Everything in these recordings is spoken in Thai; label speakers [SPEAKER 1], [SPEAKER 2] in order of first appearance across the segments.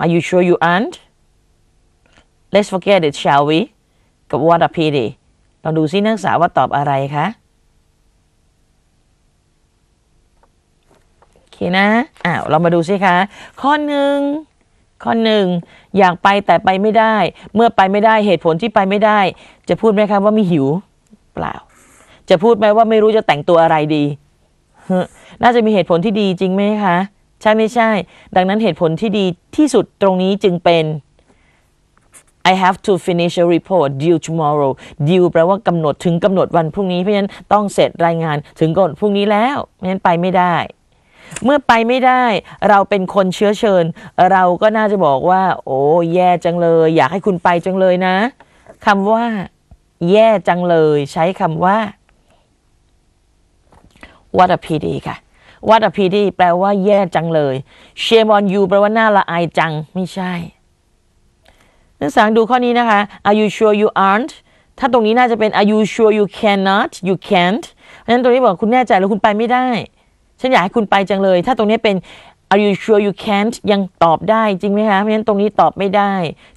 [SPEAKER 1] Are you sure you aren't Let's forget it shall we กับ What a pity ลองดูซินักศึกษาว่าตอบอะไรคะ โอเคนะอ้าวเรามาดูสิคะ ข้อหนึ่ง ข้อหนึ่ง อยากไปแต่ไปไม่ได้ เมื่อไปไม่ได้เหตุผลที่ไปไม่ได้ จะพูดไหมคะว่าไมีหิว เปล่า จะพูดไหมว่าไม่รู้จะแต่งตัวอะไรดี น่าจะมีเหตุผลที่ดีจริงไหมคะ ใช่ไม่ใช่ ดังนั้นเหตุผลที่ดีที่สุดตรงนี้จึงเป็น I have to finish a report due tomorrow due แปลว่ากำหนดถึงกำหนดวันพรุ่งนี้ เพราะฉะนั้นต้องเสร็จรายงานถึงก่อนพรุ่งนี้แล้วเพราะฉะนั้นไปไม่ได้ เมื่อไปไม่ได้ เราเป็นคนเชื้อเชิญ เราก็น่าจะบอกว่า โอ้แย่จังเลย อยากให้คุณไปจังเลยนะคำว่า แย่จังเลย ใช้คำว่า what a pity ค่ะ what a pity แปลว่าแย่จังเลย shame on you แปลว่าน่าละอายจัง ไม่ใช่นักศึกษาดูข้อนี้นะคะ Are you sure you aren't ถ้าตรงนี้น่าจะเป็น Are you sure you cannot you can't เพราะฉะนั้นตรงนี้บอกคุณแน่ใจแล้วคุณไปไม่ได้ ฉันอยากให้คุณไปจังเลย ถ้าตรงนี้เป็น Are you sure you can't ยังตอบได้จริงไหมคะ เพราะฉะนั้นตรงนี้ตอบไม่ได้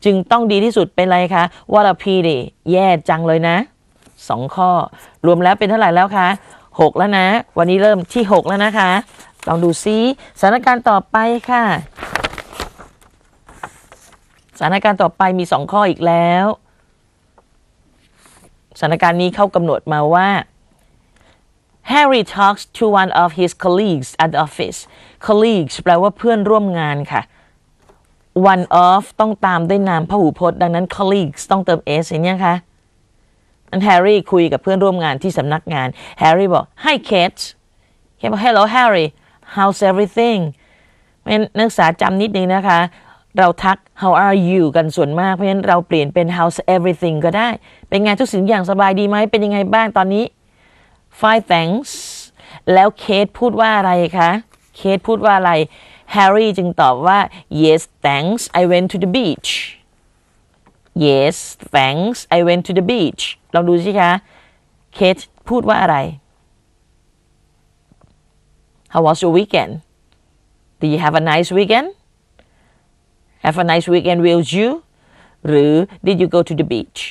[SPEAKER 1] จึงต้องดีที่สุดเป็นอะไรคะ What a pity แย่จังเลยนะสองข้อ รวมแล้วเป็นเท่าไหร่แล้วคะ หกแล้วนะ วันนี้เริ่มที่หกแล้วนะคะ ลองดูซิสถานการณ์ต่อไปค่ะ สถานการณ์ต่อไปมีสองข้ออีกแล้ว สถานการณ์นี้เข้ากำหนดมาว่า Harry talks to one of his colleagues at the office colleagues แปลว่าเพื่อนร่วมงานค่ะ one of ต้องตามด้วยนามพหูพจน์ ดังนั้น colleagues ต้องเติม s เห็นยังคะ อันแฮร์รี่คุยกับเพื่อนร่วมงานที่สำนักงานแฮร์รี่บอก Hi Kate เคบอก Hello Harry how's everything นักศึกษาจำนิดนึงนะคะ เราทัก how are you กันส่วนมาก เพราะฉะนั้นเราเปลี่ยนเป็น how's everything ก็ได้ เป็นไงทุกสิ่งอย่างสบายดีไหม เป็นยังไงบ้างตอนนี้ fine thanks แล้วเคทพูดว่าอะไรคะ เคทพูดว่าอะไร Harry จึงตอบว่า yes thanks I went to the beach yes thanks I went to the beach ลองดูสิคะ เคทพูดว่าอะไร How was your weekend Did you have a nice weekend Have a nice weekend will you หรือ Did you go to the beach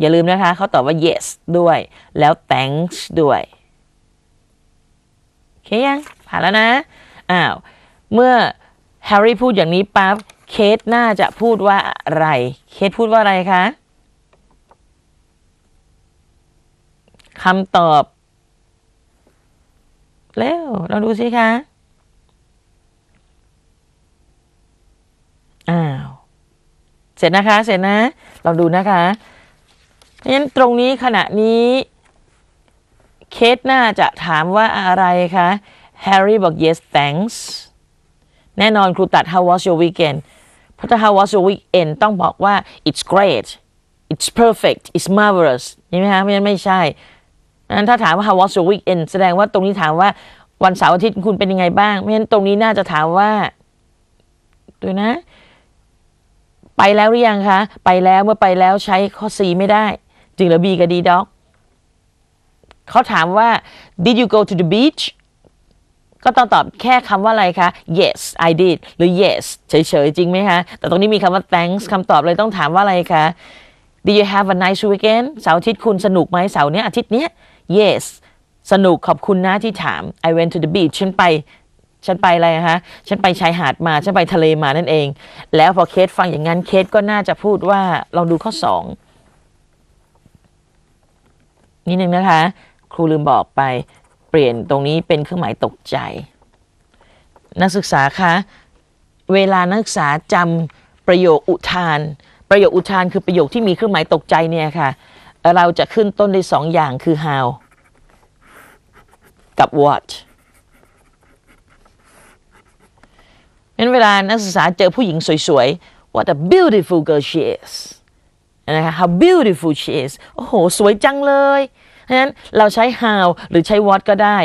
[SPEAKER 1] อย่าลืมนะคะ เขาตอบว่า yes ด้วย แล้ว thanks ด้วยโอเคยังผ่านแล้วนะ อ้าว เมื่อแฮร์รี่พูดอย่างนี้ปั๊บ เคทน่าจะพูดว่าอะไร เคทพูดว่าอะไรคะคำตอบ แล้วเราดูสิคะอ้าวเสร็จนะคะ เสร็จนะลองดูนะคะเพราะฉะนั้นตรงนี้ขณะนี้ เคสน่าจะถามว่าอะไรคะแฮร์รี่บอก yes thanks แน่นอนครูตัด how was your weekend เพราะถ้า how was your weekend ต้องบอกว่า it's great it's perfect it's marvelous ใช่ไหมคะเพราะฉะนั้นไม่ใช่นั้นถ้าถามว่า how was your weekend แสดงว่าตรงนี้ถามว่าวันเสาร์อาทิตย์คุณเป็นยังไงบ้างเพราะฉะนั้นตรงนี้น่าจะถามว่าดูนะ ไปแล้วหรือยังคะ ไปแล้วเมื่อไปแล้วใช้ข้อ C ไม่ได้ จึงเหลือ B กับ D dog เขาถามว่า did you go to the beach ก็ต้องตอบแค่คำว่าอะไรคะ yes I did หรือ yes เฉยๆ จริงไหมคะ แต่ตรงนี้มีคำว่า thanks คำตอบเลยต้องถามว่าอะไรคะ did you have a nice weekend เสาร์อาทิตย์คุณสนุกไหมเสาร์นี้อาทิตย์นี้ yes สนุกขอบคุณนะที่ถาม I went to the beach ฉันไปฉันไปอะไรฮะ ฉันไปชายหาดมา ฉันไปทะเลมานั่นเอง แล้วพอเคสฟังอย่างนั้นเคสก็น่าจะพูดว่าลองดูข้อสองนิดนึงนะคะ ครูลืมบอกไป ปลี่ยนตรงนี้เป็นเครื่องหมายตกใจ นักศึกษาคะ เวลานักศึกษาจำประโยคอุทาน ประโยคอุทานคือประโยคที่มีเครื่องหมายตกใจเนี่ยค่ะ เราจะขึ้นต้นได้สองอย่างคือ how กับ what งั้นเวลานักศึกษาเจอผู้หญิงสวยๆ what a beautiful girl she is นะคะ how beautiful she is โอ้โห สวยจังเลย เพราะฉะนั้นเราใช้ how หรือใช้ what ก็ได้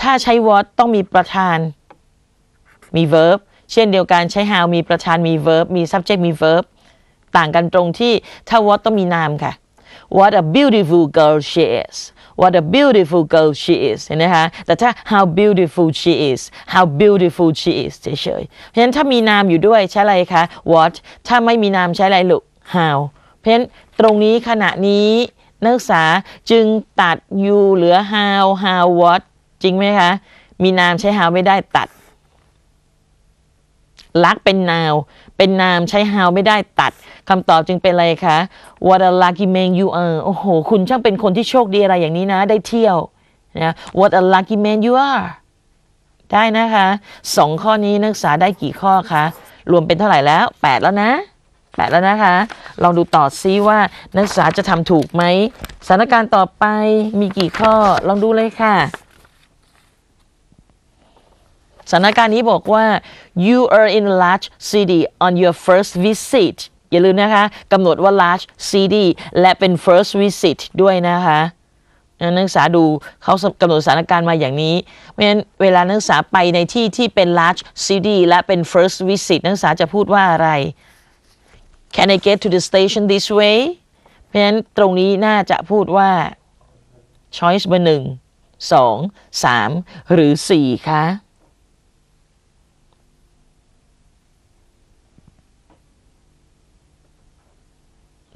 [SPEAKER 1] ถ้าใช้ what ต้องมีประธาน มี verb เช่นเดียวกันใช้ how มีประธานมี verb มี subject มี verb ต่างกันตรงที่ถ้า what ต้องมีนามค่ะ what a beautiful girl she is what a beautiful girl she is เห็นไหมคะแต่ถ้า how beautiful she is how beautiful she is เฉยๆเพราะฉะนั้นถ้ามีนามอยู่ด้วยใช้อะไรคะ what ถ้าไม่มีนามใช้อะไรลูก how เพราะฉะนั้นตรงนี้ขณะนี้ นักศึกษาจึงตัด you เหลือ how how what จริงไหมคะ มีนามใช้ how ไม่ได้ตัด ลักเป็นนาว เป็นนามใช้ how ไม่ได้ตัดคำตอบจึงเป็นอะไรคะ What a lucky man you are โอ้โห คุณช่างเป็นคนที่โชคดีอะไรอย่างนี้นะ ได้เที่ยวนะ What a lucky man you are ได้นะคะสองข้อนี้นักศึกษาได้กี่ข้อคะ รวมเป็นเท่าไหร่แล้ว 8 แล้วนะ 8แล้วนะคะลองดูต่อซิว่านักศึกษาจะทำถูกไหมสถานการณ์ต่อไปมีกี่ข้อลองดูเลยค่ะสถานการณ์นี้บอกว่า you are in a large city on your first visit อย่าลืมนะคะกำหนดว่า large city และเป็น first visit ด้วยนะคะนักศึกษาดูเขากำหนดสถานการณ์มาอย่างนี้เพราะฉะนั้นเวลานักศึกษาไปในที่ที่เป็น large city และเป็น first visit นักศึกษาจะพูดว่าอะไร Can I get to the station this way เพราะฉะนั้นตรงนี้น่าจะพูดว่า choice เบอร์หนึ่งสองสามหรือสี่คะ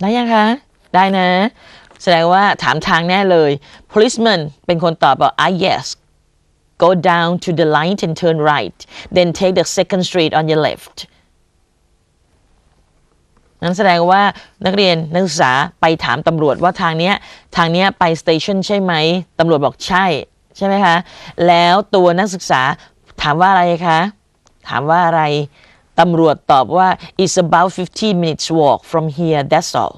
[SPEAKER 1] ได้ยังคะ ได้นะ แสดงว่าถามทางแน่เลย policeman เป็นคนตอบบอก ah yes go down to the light and turn right then take the second street on your left นั้นแสดงว่านักเรียนนักศึกษาไปถามตำรวจว่าทางเนี้ยทางเนี้ยไปสเตชันใช่ไหมตำรวจบอกใช่ใช่ไหมคะ แล้วตัวนักศึกษาถามว่าอะไรคะ ถามว่าอะไรตำรวจตอบว่า it's about 15 minutes walk from here that's all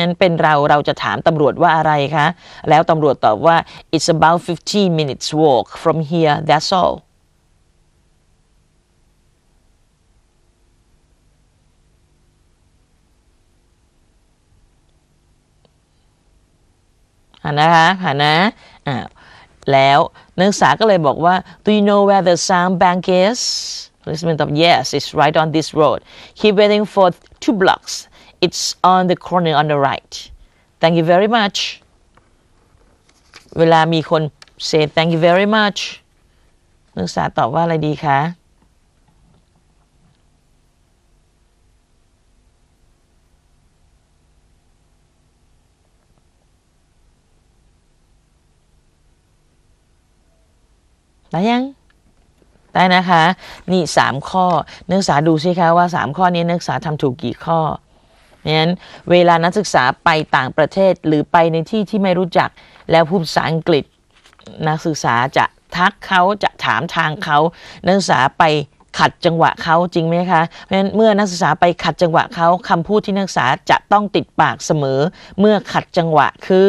[SPEAKER 1] นั้นเป็นเราเราจะถามตำรวจว่าอะไรคะ แล้วตำรวจตอบว่า it's about 15 minutes walk from here that's all หันนะคะหันนะอ่าแล้วนักศึกษาก็เลยบอกว่า do you know where the sound bank is policeman ตอบ yes it's right on this road keep waiting for two blocks it's on the corner on the right thank you very much เวลามีคน say thank you very much นักศึกษาตอบว่าอะไรดีคะ ได้ยัง ได้นะคะ นี่สามข้อ นักศึกษาดูสิคะว่าสามข้อนี้นักศึกษาทำถูกกี่ข้อนั้นเวลานักศึกษาไปต่างประเทศหรือไปในที่ที่ไม่รู้จักแล้วพูดภาษาอังกฤษ นักศึกษาจะทักเขาจะถามทางเขานักศึกษาไปขัดจังหวะเขาจริงไหมคะ เพราะฉะนั้นเมื่อนักศึกษาไปขัดจังหวะเขาคำพูดที่นักศึกษาจะต้องติดปากเสมอ เมื่อขัดจังหวะคือ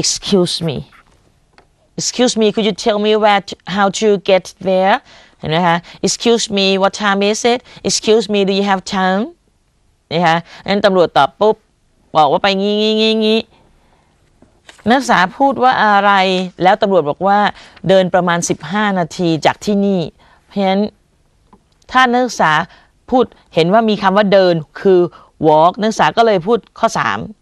[SPEAKER 1] excuse me excuse me could you tell me where to, how to get there เห็นไหมคะ excuse me what time is it excuse me do you have time นะคะนั้นตำรวจตอบปุ๊บ บอกว่าไปงี้งี้งี้งี้นักศึกษาพูดว่าอะไร แล้วตำรวจบอกว่าเดินประมาณ 15 นาทีจากที่นี่ เพราะฉะนั้นถ้านักศึกษาพูดเห็นว่ามีคำว่าเดินคือ walk นักศึกษาก็เลยพูดข้อ 3